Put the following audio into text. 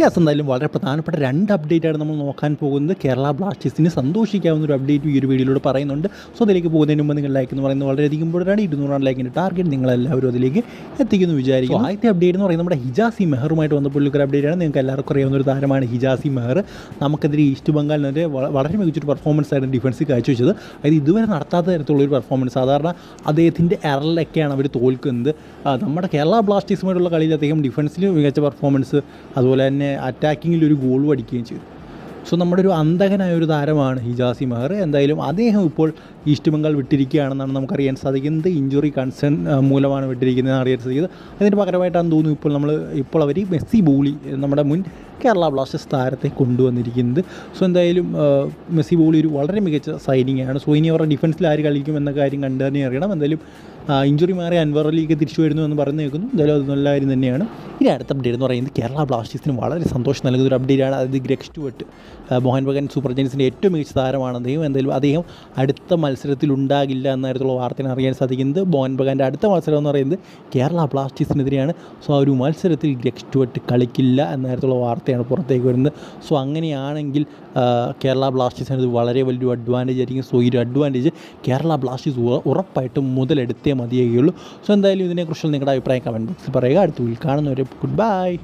Yes എന്തായാലും വളരെ പ്രധാനപ്പെട്ട രണ്ട് അപ്ഡേറ്റ് ആണ് നമ്മൾ നോക്കാൻ പോകുന്നത്. കേരള ബ്ലാസ്റ്റേഴ്സിന് സന്തോഷിക്കാവുന്ന ഒരു അപ്ഡേറ്റ് ഈ ഒരു വീഡിയോയിലൂടെ പറയുന്നുണ്ട്. സോ അതിലേക്ക് പോകുന്നതിന് മുമ്പ് നിങ്ങൾ ലൈക്ക് എന്ന് പറയുന്നത് വളരെയധികം ഇമ്പോർട്ടന്റ് ഇരുന്നൂറാണ് ലൈക്കിന്റെ ടാർഗറ്റ് നിങ്ങളെല്ലാവരും അതിലേക്ക് എത്തിക്കുന്നു വിചാരിക്കും ആദ്യത്തെ അപ്ഡേറ്റ് എന്ന് പറയുന്നത് നമ്മുടെ ഹിജാസി മെഹറുമായിട്ട് വന്നപ്പോൾ ഒരു അപ്ഡേറ്റ് ആണ്. നിങ്ങൾക്ക് എല്ലാവർക്കും അറിയാവുന്ന ഒരു താരമാണ് ഹിജാസി മെഹർ. നമുക്കെതിരെ ഈസ്റ്റ് ബംഗാളിനെതിരെ വള- വളരെ മികച്ചൊരു പെർഫോമൻസ് ആയിരുന്നു ഡിഫൻസ് കാഴ്ചവെച്ചത്. അതായത് ഇതുവരെ നടത്താത്ത തരത്തിലുള്ള ഒരു പെർഫോമൻസ് സാധാരണ അദ്ദേഹത്തിന്റെ എററിലൊക്കെയാണ് അവർ തോൽക്കുന്നത്. നമ്മുടെ കേരള ബ്ലാസ്റ്റേഴ്സുമായിട്ടുള്ള കളിയിൽ അദ്ദേഹം ഡിഫൻസിൽ മികച്ച പെർഫോമൻസ് അതുപോലെ തന്നെ അറ്റാക്കിങ്ങിൽ ഒരു ഗോൾ അടിക്കുകയും ചെയ്തു. സോ നമ്മുടെ ഒരു അന്തകനായ ഒരു താരമാണ് ഹിജാസി മെഹർ എന്തായാലും അദ്ദേഹം ഇപ്പോൾ ഈസ്റ്റ് ബംഗാൾ വിട്ടിരിക്കുകയാണെന്നാണ് നമുക്കറിയാൻ സാധിക്കുന്നത്. ഇഞ്ചുറി കൺസേൺ മൂലമാണ് വിട്ടിരിക്കുന്നതെന്ന് അറിയാൻ സാധിക്കുന്നത്. അതിന് പകരമായിട്ടാണ് തോന്നുന്നു ഇപ്പോൾ നമ്മൾ ഇപ്പോൾ അവർ മെസ്സി ബോളി നമ്മുടെ മുൻ കേരള ബ്ലാസ്റ്റേഴ്സ് താരത്തെ കൊണ്ടുവന്നിരിക്കുന്നത്. സോ എന്തായാലും മെസ്സി ബോളി ഒരു വളരെ മികച്ച സൈനിങ് ആണ് സോ ഇനി അവരുടെ ഡിഫൻസിൽ ആര് കളിക്കും എന്ന കാര്യം കണ്ടു തന്നെ അറിയണം. എന്തായാലും ഇഞ്ചുറി മാറി അൻവർ തിരിച്ചു വരുന്നു എന്ന് പറഞ്ഞു കേൾക്കുന്നു. എന്തായാലും അത് നല്ല കാര്യം തന്നെയാണ്. ഇനി അടുത്ത അപ്ഡേറ്റ് എന്ന് പറയുന്നത് കേരള ബ്ലാസ്റ്റേഴ്സിന് വളരെ സന്തോഷം നൽകുന്ന ഒരു അപ്ഡേറ്റ് ആണ്. അതായത് Greg Stewart Mohun Bagan super ജയൻസിന്റെ ഏറ്റവും മികച്ച താരമാണ് അദ്ദേഹം. എന്തായാലും അദ്ദേഹം അടുത്ത മത്സരത്തിൽ ഉണ്ടാകില്ല എന്ന തരത്തിലുള്ള വാർത്തയാണ് അറിയാൻ സാധിക്കുന്നത്. മോഹൻ ബഗാന്റെ അടുത്ത മത്സരം എന്ന് പറയുന്നത് കേരള ബ്ലാസ്റ്റേഴ്സിനെതിരെയാണ്. സോ ആ ഒരു മത്സരത്തിൽ ഗ്രെഗ് സ്റ്റുവട്ട് കളിക്കില്ല എന്ന തരത്തിലുള്ള വാർത്തയാണ് പുറത്തേക്ക് വരുന്നത്. സോ അങ്ങനെയാണെങ്കിൽ കേരള ബ്ലാസ്റ്റേഴ്സിന് വളരെ വലിയൊരു അഡ്വാന്റേജ് ആയിരിക്കും. സോ ഈ ഒരു അഡ്വാന്റേജ് കേരള ബ്ലാസ്റ്റേഴ്സ് ഉറ- ഉറപ്പായിട്ടും മുതലെടുത്തേ മതിയാകുകയുള്ളൂ സോ എന്തായാലും ഇതിനെക്കുറിച്ചുള്ള നിങ്ങളുടെ അഭിപ്രായം കമന്റ് ബോക്സിൽ പറയുക. അടുത്ത വീട്ടിൽ കാണുന്നവരെ Goodbye!